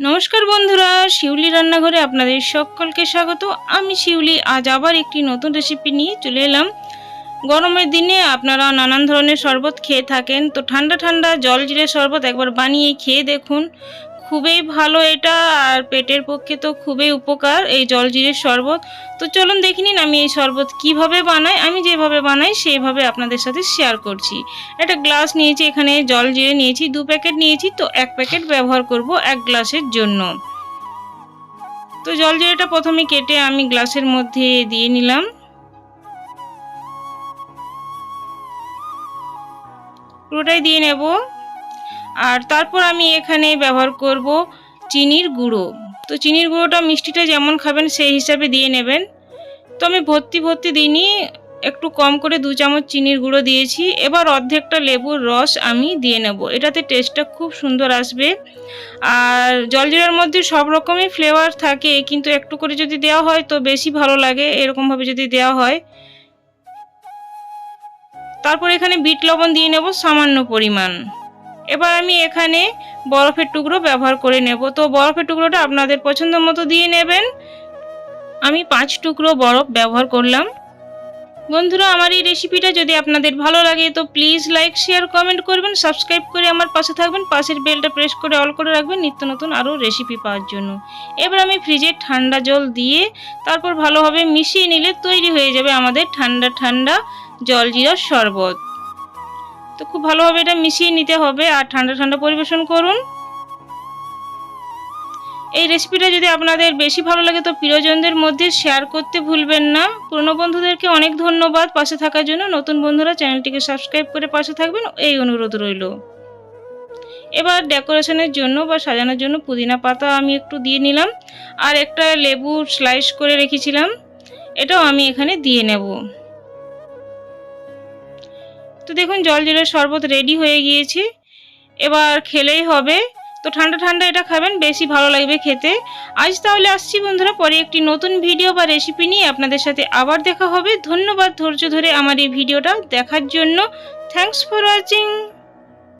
নমস্কার বন্ধুরা, শিউলি রান্নাঘরে আপনাদের সকলকে স্বাগত। আমি শিউলি, আজ আবার একটি নতুন রেসিপি নিয়ে চলে এলাম। গরমের দিনে আপনারা নানান ধরনের শরবত খেয়ে থাকেন। তো ঠান্ডা ঠান্ডা জল জিরে শরবত একবার বানিয়ে খেয়ে দেখুন। খুবই ভালো এটা, আর পেটের পক্ষে তো খুবই উপকার এই জল জিরের শরবত। তো চলুন দেখে নিন আমি এই শরবত কীভাবে বানাই, আমি যেভাবে বানাই সেইভাবে আপনাদের সাথে শেয়ার করছি। একটা গ্লাস নিয়েছি, এখানে জল জিরে নিয়েছি, দু প্যাকেট নিয়েছি, তো এক প্যাকেট ব্যবহার করব এক গ্লাসের জন্য। তো জল জিরেটা প্রথমে কেটে আমি গ্লাসের মধ্যে দিয়ে নিলাম। পুরোটাই দিয়ে নেব। আর তারপর আমি এখানে ব্যবহার করব চিনির গুঁড়ো। তো চিনির গুঁড়োটা মিষ্টিটা যেমন খাবেন সেই হিসাবে দিয়ে নেবেন। তো আমি ভর্তি ভর্তি দিনই একটু কম করে দু চামচ চিনির গুঁড়ো দিয়েছি। এবার অর্ধেকটা লেবুর রস আমি দিয়ে নেব। এটাতে টেস্টটা খুব সুন্দর আসবে। আর জলজিরার মধ্যে সব রকমই ফ্লেভার থাকে, কিন্তু একটু করে যদি দেওয়া হয় তো বেশি ভালো লাগে এরকমভাবে যদি দেওয়া হয়। তারপর এখানে বিট লবণ দিয়ে নেব সামান্য পরিমাণ। এবার আমি এখানে বরফের টুকরো ব্যবহার করে নেব। তো বরফের টুকরোটা আপনাদের পছন্দ মতো দিয়ে নেবেন। আমি পাঁচ টুকরো বরফ ব্যবহার করলাম। বন্ধুরা, আমার এই রেসিপিটা যদি আপনাদের ভালো লাগে, তো প্লিজ লাইক শেয়ার কমেন্ট করবেন সাবস্ক্রাইব করে আমার পাশে থাকবেন। পাশের বেলটা প্রেস করে অল করে রাখবেন নিত্য নতুন আরও রেসিপি পাওয়ার জন্য। এবার আমি ফ্রিজে ঠান্ডা জল দিয়ে তারপর ভালোভাবে মিশিয়ে নিলে তৈরি হয়ে যাবে আমাদের ঠান্ডা ঠান্ডা জলজিরার শরবত। তো খুব ভালোভাবে এটা মিশিয়ে নিতে হবে আর ঠান্ডা ঠান্ডা পরিবেশন করুন। এই রেসিপিটা যদি আপনাদের বেশি ভালো লাগে তো প্রিয়জনদের মধ্যে শেয়ার করতে ভুলবেন না। পুরনো বন্ধুদেরকে অনেক ধন্যবাদ পাশে থাকার জন্য। নতুন বন্ধুরা চ্যানেলটিকে সাবস্ক্রাইব করে পাশে থাকবেন। এই অনুরোধ রইল। এবার ডেকোরেশনের জন্য বা সাজানোর জন্য পুদিনা পাতা আমি একটু দিয়ে নিলাম। আর একটা লেবু স্লাইস করে রেখেছিলাম। এটাও আমি এখানে দিয়ে নেব। তো দেখুন, জল জলের শরবত রেডি হয়ে গিয়েছে। এবার খেলেই হবে। তো ঠান্ডা ঠান্ডা এটা খাবেন, বেশি ভালো লাগবে খেতে। আজ তাহলে আসছি বন্ধুরা, পরে একটি নতুন ভিডিও বা রেসিপি নিয়ে আপনাদের সাথে আবার দেখা হবে। ধন্যবাদ ধৈর্য ধরে আমার এই ভিডিওটা দেখার জন্য। Thanks for watching